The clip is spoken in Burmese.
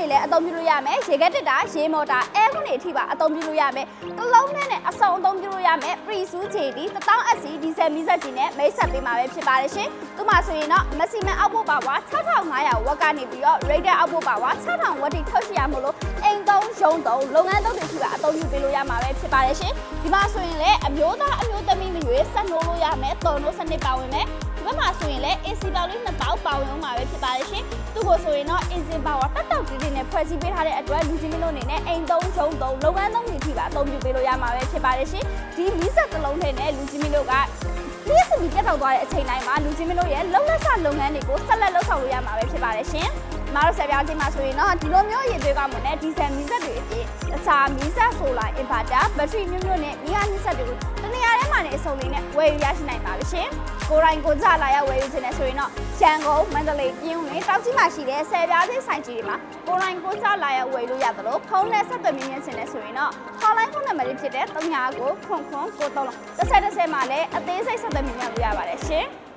တွေလည်းအသုံးပြုလို့ရမယ်ရေကက်တက်တာရေမော်တာအဲကွန်းတွေအထိပါအသုံးပြုလို့ရမယ်တစ်လုံးနဲ့နဲ့အစုံအသုံးပြုလို့ရမယ်ပရီဆူးချေဒီ1000 SC ဒီဇယ်မီဇက်ကြီးနဲ့မိတ်ဆက်ပေးမှာပဲဖြစ်ပါတယ်ရှင်သူမှဆိုရင်တော့ maximum output power 6500 watt ကနေပြီးတော့ rated output power 6000 watt ထိထုတ်ရှိရမို့လို့အိမ်သုံးရုံးသုံးလုပ်ငန်းသုံးတွေရှိပါအသုံးပြုပေးလို့ရမှာပဲဖြစ်ပါတယ်ရှင်ဒီမှာဆိုရင်လည်းအမျိုးသားအမျိုးသမီးမရွေးဆက်နိုးလို့ရမယ်တော်လို့စနစ်ပါဝင်မယ်ဒီဘက်မှာဆိုရင်လည်း AC ပေါက်လေးနှစ်ပေါက်ပါဝင်မှာပဲဖြစ်ပါတယ်ရှင်သူ့ကိုဆိုရင်တော့ AC power တက်တောက်ကြီးလေးနဲ့ဖွဲ့စည်းပေးထားတဲ့အတွက်လူချင်းမလို့အနေနဲ့အိမ်သုံးရုံးသုံးလုပ်ငန်းသုံးတွေထိပါအသုံးပြုပေးလို့ရမှာပဲဖြစ်ပါတယ်ရှင်ဒီမီးဆက်တစ်လုံးထဲနဲ့လူချင်းမလို့ကဒီစမီပြတ်တော့သွားတဲ့အချိန်တိုင်းမှာလူချင်းမလို့ရဲ့လုံလက်ဆလုပ်ငန်းတွေကိုဆက်လက်လုပ်ဆောင်လို့ရမှာပဲဖြစ်ပါတယ်ရှင်။မအားဆက်ပြားချင်းမှာဆိုရင်တော့ဒီလိုမျိုးရေသွေးကမွန်တဲ့ဒီဇယ်မီးဆက်တွေအပြင်အခြားမီးဆက်ဆိုလာအင်ဗာတာဘက်ထရီမျိုးမျိုးနဲ့မီးအားမြစ်ဆက်တွေကိုတနေရာထဲမှာ နေအစုံလေးနဲ့ဝယ်ယူရရှိနိုင်ပါပြီရှင်။ကိုယ်တိုင်ကိုယ်ကြလာရောက်ဝယ်ယူခြင်းနဲ့ဆိုရင်တော့ရန်ကုန်မန္တလေးပြင်းဦးနဲ့တောက်ကြီးမှာရှိတဲ့ဆယ်ပြားချင်းဆိုင်ကြီးတွေမှာကိုယ်တိုင်ကိုယ်ကြလာရောက်ဝယ်လို့ရသလိုဖုန်းနဲ့ဆက်သွယ်မြင်းမြင်းခြင်းနဲ့ဆိုရင်တော့ hotline ဖုန်းနံပါတ်လေးဖြစ်တဲ့39ကိုခွန်ခွန်ကိုသုံးလုံးတစ်ဆက်တစ်ဆက်မှာလည်းအသေးစိတ်ဆက်သွယ်မြင်းမြင်းလို့ရပါတယ်ရှင်။